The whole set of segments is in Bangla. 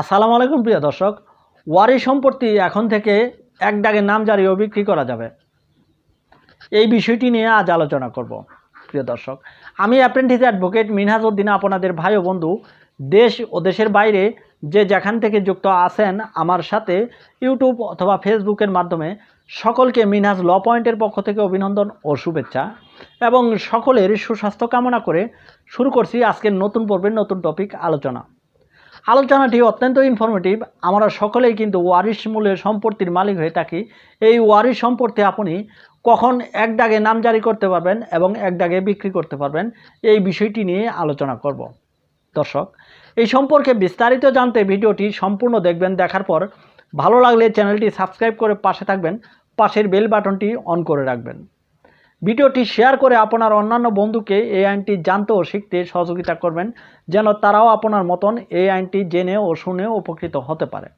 আসসালামু আলাইকুম প্রিয় দর্শক, ওয়ারি সম্পত্তি এখন থেকে এক ডাকে নাম জারি ও বিক্রি করা যাবে। এই বিষয়টি নিয়ে আজ আলোচনা করব। প্রিয় দর্শক, আমি অ্যাপ্রেন্টিস অ্যাডভোকেট মিনহাজ উদ্দিন, আপনাদের ভাই ও বন্ধু, দেশ ও দেশের বাইরে যে যেখান থেকে যুক্ত আছেন আমার সাথে ইউটিউব অথবা ফেসবুকের মাধ্যমে সকলকে মিনহাজ ল পয়েন্টের পক্ষ থেকে অভিনন্দন ও শুভেচ্ছা এবং সকলের সুস্বাস্থ্য কামনা করে শুরু করছি আজকের নতুন পর্বের নতুন টপিক আলোচনা। আলোচনাটি অত্যন্ত ইনফরমেটিভ আমরা সকলেই কিন্তু ওয়ারিশ মূলের সম্পত্তির মালিক হয়ে থাকি। এই ওয়ারিশ সম্পত্তি আপনি কখন এক দাগে নাম জারি করতে পারবেন এবং এক দাগে বিক্রি করতে পারবেন, এই বিষয়টি নিয়ে আলোচনা করব। দর্শক, এই সম্পর্কে বিস্তারিত জানতে ভিডিওটি সম্পূর্ণ দেখবেন, দেখার পর ভালো লাগলে চ্যানেলটি সাবস্ক্রাইব করে পাশে থাকবেন। পাশের বেল বাটনটি অন করে রাখবেন। ভিডিওটি শেয়ার করে আপনার অন্যান্য বন্ধুকে এই আইনটি জানতে ও শিখতে সহযোগিতা করবেন, যেন তারাও আপনার মতন এই আইনটি জেনে ও শুনে উপকৃত হতে পারে।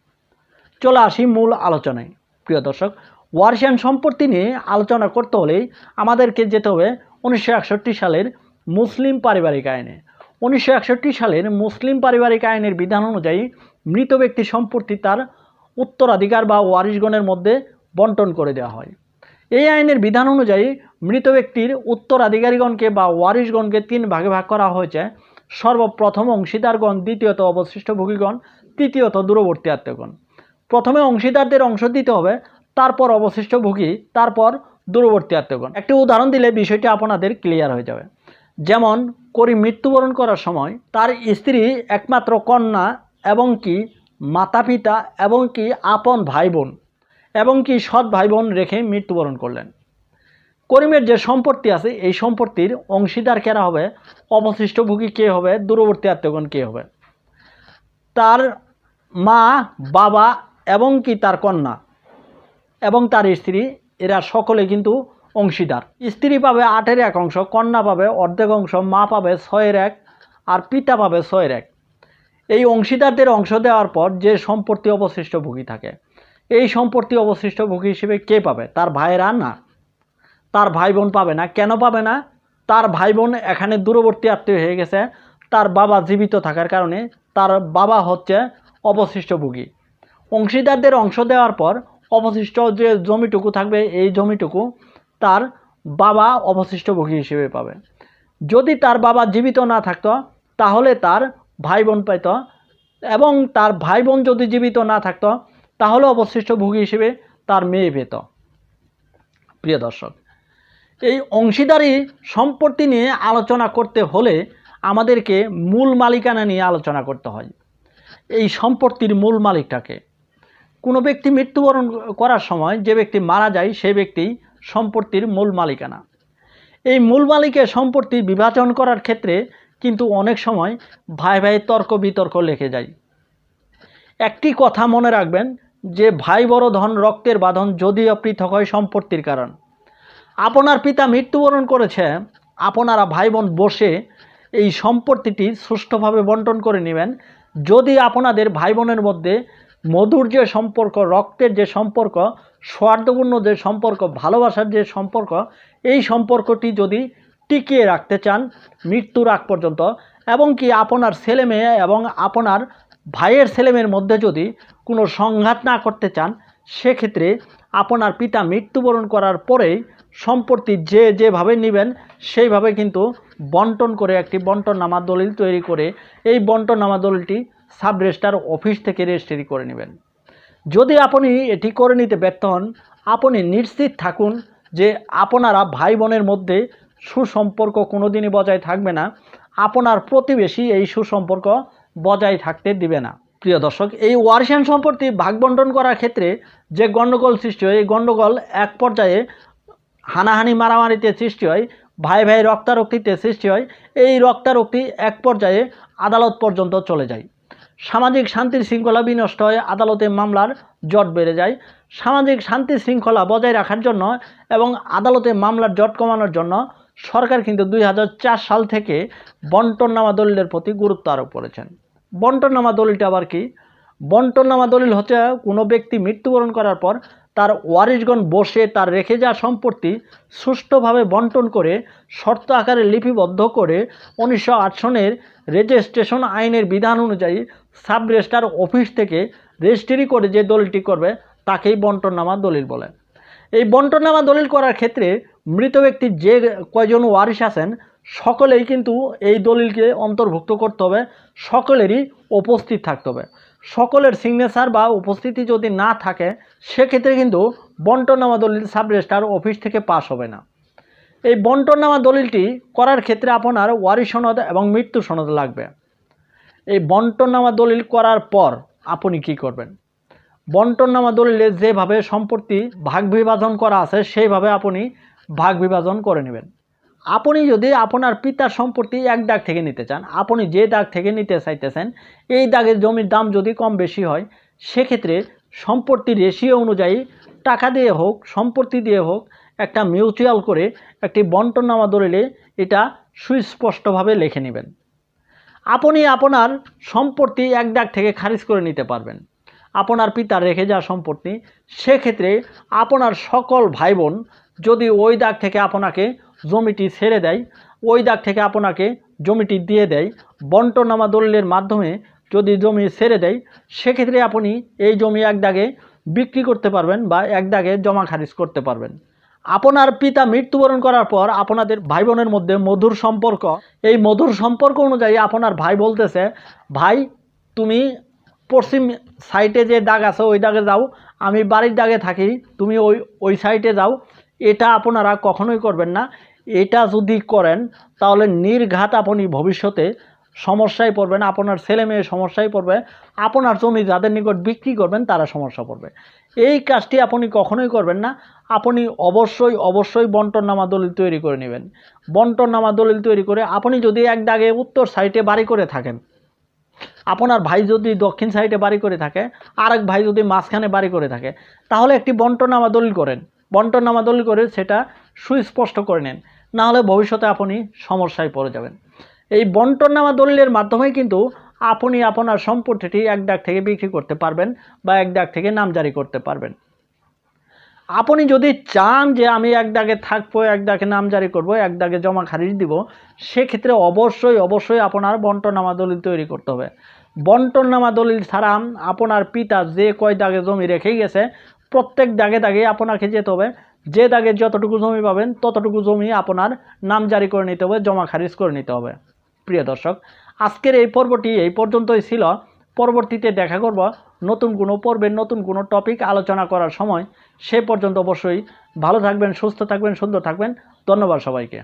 চলে আসি মূল আলোচনায়। প্রিয় দর্শক, ওয়ারশিয়ান সম্পত্তি নিয়ে আলোচনা করতে হলে আমাদেরকে যেতে হবে উনিশশো একষট্টি সালের মুসলিম পারিবারিক আইনে। উনিশশো একষট্টি সালের মুসলিম পারিবারিক আইনের বিধান অনুযায়ী মৃত ব্যক্তি সম্পত্তি তার উত্তরাধিকার বা ওয়ারিশগণের মধ্যে বন্টন করে দেওয়া হয়। এই আইনের বিধান অনুযায়ী মৃত ব্যক্তির উত্তরাধিকারীগণকে বা ওয়ারিশগণকে তিন ভাগে ভাগ করা হয়েছে। সর্বপ্রথম অংশীদারগণ, দ্বিতীয়ত অবশিষ্ট ভোগীগণ, তৃতীয়ত দূরবর্তী আত্মীয়গণ। প্রথমে অংশীদারদের অংশ দিতে হবে, তারপর অবশিষ্ট ভোগী, তারপর দূরবর্তী আত্মীয়গণ। একটি উদাহরণ দিলে বিষয়টি আপনাদের ক্লিয়ার হয়ে যাবে। যেমন করিম মৃত্যুবরণ করার সময় তার স্ত্রী একমাত্র কন্যা এবং কি মাতা পিতা এবং কি আপন ভাই বোন এবং কি সৎ ভাই বোন রেখে মৃত্যুবরণ করলেন। করিমের যে সম্পত্তি আছে, এই সম্পত্তির অংশীদার কেরা হবে? অবশিষ্ট ভোগী কে হবে? দূরবর্তী আত্মীয়গণ কে হবে? তার মা, বাবা এবং কি তার কন্যা এবং তার স্ত্রী, এরা সকলে কিন্তু অংশীদার। স্ত্রী পাবে আটের এক অংশ, কন্যা পাবে অর্ধেক অংশ, মা পাবে ছয়ের এক আর পিতা পাবে ছয়ের এক। এই অংশীদারদের অংশ দেওয়ার পর যে সম্পত্তি অবশিষ্ট ভোগী থাকে। এই সম্পত্তি অবশিষ্ট ভোগী হিসেবে কে পাবে? তার ভাইয়েরা না। তার ভাই বোন পাবে না। কেন পাবে না? তার ভাই বোন এখানে দূরবর্তী আত্মীয় হয়ে গেছে। তার বাবা জীবিত থাকার কারণে তার বাবা হচ্ছে অবশিষ্ট ভোগী। অংশীদারদের অংশ দেওয়ার পর অবশিষ্ট যে জমিটুকু থাকবে, এই জমিটুকু তার বাবা অবশিষ্ট ভোগী হিসেবে পাবে। যদি তার বাবা জীবিত না থাকতো, তাহলে তার ভাই বোন পেত এবং তার ভাই বোন যদি জীবিত না থাকতো তাহলে অবশিষ্ট ভোগী হিসেবে তার মেয়ে পেত প্রিয় দর্শক, এই অংশীদারি সম্পত্তি নিয়ে আলোচনা করতে হলে আমাদেরকে মূল মালিকানা নিয়ে আলোচনা করতে হয়। এই সম্পত্তির মূল মালিকটাকে। কোনো ব্যক্তি মৃত্যুবরণ করার সময় যে ব্যক্তি মারা যায় সেই ব্যক্তি সম্পত্তির মূল মালিকানা। এই মূল মালিকের সম্পত্তি বিভাজন করার ক্ষেত্রে কিন্তু অনেক সময় ভাই ভাই তর্ক বিতর্ক লেখে যায়। একটি কথা মনে রাখবেন যে ভাই বড় ধন রক্তের বাঁধন যদিও পৃথক হয় সম্পত্তির কারণ। আপনার পিতা মৃত্যুবরণ করেছে, আপনারা ভাই বোন বসে এই সম্পত্তিটি সুষ্ঠুভাবে বন্টন করে নেবেন। যদি আপনাদের ভাই বোনের মধ্যে মধুর যে সম্পর্ক, রক্তের যে সম্পর্ক, স্বার্থপূর্ণ যে সম্পর্ক, ভালোবাসার যে সম্পর্ক, এই সম্পর্কটি যদি টিকিয়ে রাখতে চান মৃত্যুর আগ পর্যন্ত, এবং কি আপনার ছেলে মেয়ে এবং আপনার ভাইয়ের ছেলেমেয়ের মধ্যে যদি কোনো সংঘাত না করতে চান, সেক্ষেত্রে আপনার পিতা মৃত্যুবরণ করার পরেই সম্পত্তি যে যেভাবে নেবেন, সেইভাবে কিন্তু বন্টন করে একটি বন্টননামা দলিল তৈরি করে এই বন্টননামা দলিলটি সাব রেজিস্ট্রার অফিস থেকে রেজিস্ট্রি করে নেবেন। যদি আপনি এটি করে নিতে ব্যর্থ হন, আপনি নিশ্চিত থাকুন যে আপনারা ভাই বোনের মধ্যে সুসম্পর্ক কোনোদিনই বজায় থাকবে না। আপনার প্রতিবেশী এই সুসম্পর্ক বজায় থাকতে দিবে না। প্রিয় দর্শক, এই ওয়ারিশান সম্পত্তি ভাগ বন্টন করার ক্ষেত্রে যে গণ্ডগোল সৃষ্টি হয়, এই গণ্ডগোল এক পর্যায়ে হানাহানি মারামারিতে সৃষ্টি হয়, ভাই ভাই রক্তারক্তিতে সৃষ্টি হয়, এই রক্তারক্তি এক পর্যায়ে আদালত পর্যন্ত চলে যায়। সামাজিক শান্তির শৃঙ্খলা বিনষ্ট হয়, আদালতে মামলার জট বেড়ে যায়। সামাজিক শান্তি শৃঙ্খলা বজায় রাখার জন্য এবং আদালতে মামলার জট কমানোর জন্য সরকার কিন্তু দুই হাজার চার সাল থেকে বন্টননামা দলিলের প্রতি গুরুত্ব আরোপ করেছেন। বন্টননামা দলিলটা আবার কি? বন্টননামা দলিল হচ্ছে কোনো ব্যক্তি মৃত্যুবরণ করার পর তার ওয়ারিশগণ বসে তার রেখে যাওয়া সম্পত্তি সুষ্ঠুভাবে বন্টন করে শর্ত আকারে লিপিবদ্ধ করে উনিশশো আট সনের রেজিস্ট্রেশন আইনের বিধান অনুযায়ী সাব রেজিস্ট্রার অফিস থেকে রেজিস্ট্রি করে যে দলিলটি করবে, তাকেই বন্টননামা দলিল বলে। এই বন্টনামা দলিল করার ক্ষেত্রে মৃত ব্যক্তির যে কয়জন ওয়ারিশ আছেন, সকলেই কিন্তু এই দলিলকে অন্তর্ভুক্ত করতে হবে, সকলেরই উপস্থিত থাকতে হবে। সকলের সিগনেচার বা উপস্থিতি যদি না থাকে, সেক্ষেত্রে কিন্তু বন্টনামা দলিল সাব রেজিস্ট্রার অফিস থেকে পাস হবে না। এই বন্টনামা দলিলটি করার ক্ষেত্রে আপনার ওয়ারিশ সনদ এবং মৃত্যু সনদ লাগবে। এই বন্টনামা দলিল করার পর আপনি কি করবেন? বন্টননামা দলিলে যেভাবে সম্পত্তি ভাগ বিভাজন করা আছে, সেইভাবে আপনি ভাগ বিভাজন করে নেবেন। আপনি যদি আপনার পিতার সম্পত্তি এক দাগ থেকে নিতে চান, আপনি যে দাগ থেকে নিতে চাইতেছেন, এই দাগের জমির দাম যদি কম বেশি হয়, সেক্ষেত্রে সম্পত্তি রেশিও অনুযায়ী টাকা দিয়ে হোক, সম্পত্তি দিয়ে হোক, একটা মিউচুয়াল করে একটি বন্টননামা দলিলে এটা সুস্পষ্টভাবে লিখে নেবেন। আপনি আপনার সম্পত্তি এক দাগ থেকে খারিজ করে নিতে পারবেন। আপনার পিতার রেখে যাওয়া সম্পত্তি সেক্ষেত্রে আপনার সকল ভাই বোন যদি ওই দাগ থেকে আপনাকে জমিটি ছেড়ে দেয়, ওই দাগ থেকে আপনাকে জমিটি দিয়ে দেয়, বন্টনামা দলিলের মাধ্যমে যদি জমি ছেড়ে দেয়, সেক্ষেত্রে আপনি এই জমি এক দাগে বিক্রি করতে পারবেন বা এক দাগে জমা খারিজ করতে পারবেন। আপনার পিতা মৃত্যুবরণ করার পর আপনাদের ভাই বোনের মধ্যে মধুর সম্পর্ক। এই মধুর সম্পর্ক অনুযায়ী আপনার ভাই বলতেছে, ভাই, তুমি পশ্চিম সাইডে যে দাগ আছে, ওই দাগে যাও। আমি বাড়ির দাগে থাকি, তুমি ওই ওই সাইডে যাও। এটা আপনারা কখনোই করবেন না। এটা যদি করেন, তাহলে নির্ঘাত আপনি ভবিষ্যতে সমস্যায় পড়বেন। আপনার ছেলে মেয়ে সমস্যায় পড়বে। আপনার জমি যাদের নিকট বিক্রি করবেন, তারা সমস্যা পড়বে। এই কাজটি আপনি কখনোই করবেন না। আপনি অবশ্যই অবশ্যই বন্টননামা দলিল তৈরি করে নেবেন। বন্টননামা দলিল তৈরি করে আপনি যদি এক দাগে উত্তর সাইডে বাড়ি করে থাকেন আপনার ভাই যদি দক্ষিণ সাইডে বাড়ি করে থাকে আর এক ভাই যদি মাঝখানে বাড়ি করে থাকে, তাহলে একটি বন্টনামা দলিল করেন। বন্টনামা দলিল করে সেটা সুস্পষ্ট করে নেন। না হলে ভবিষ্যতে আপনি সমস্যায় পড়ে যাবেন। এই বন্টনামা দলিলের মাধ্যমেই কিন্তু আপনি আপনার সম্পত্তিটি এক ডাক থেকে বিক্রি করতে পারবেন বা এক ডাক থেকে নামজারি করতে পারবেন। আপনি যদি চান যে আমি এক দাগে থাকব, এক দাগে নামজারি করব, এক দাগে জমা খারিজ দিব, সেক্ষেত্রে অবশ্যই অবশ্যই আপনার বন্টনামা দলিল তৈরি করতে হবে। বন্টনামা দলিল ছাড়া আপনার পিতা যে কয় দাগে জমি রেখে গেছে, প্রত্যেক দাগে দাগে আপনাকে যেতে হবে। যে দাগে যতটুকু জমি পাবেন, ততটুকু জমি আপনার নাম জারি করে নিতে হবে, জমা খারিজ করে নিতে হবে। প্রিয় দর্শক, আজকের এই পর্বটি এই পর্যন্তই ছিল। পরবর্তীতে দেখা করব নতুন কোনো পর্বের নতুন কোনো টপিক আলোচনা করার সময়। সে পর্যন্ত অবশ্যই ভালো থাকবেন, সুস্থ থাকবেন, সুন্দর থাকবেন। ধন্যবাদ সবাইকে।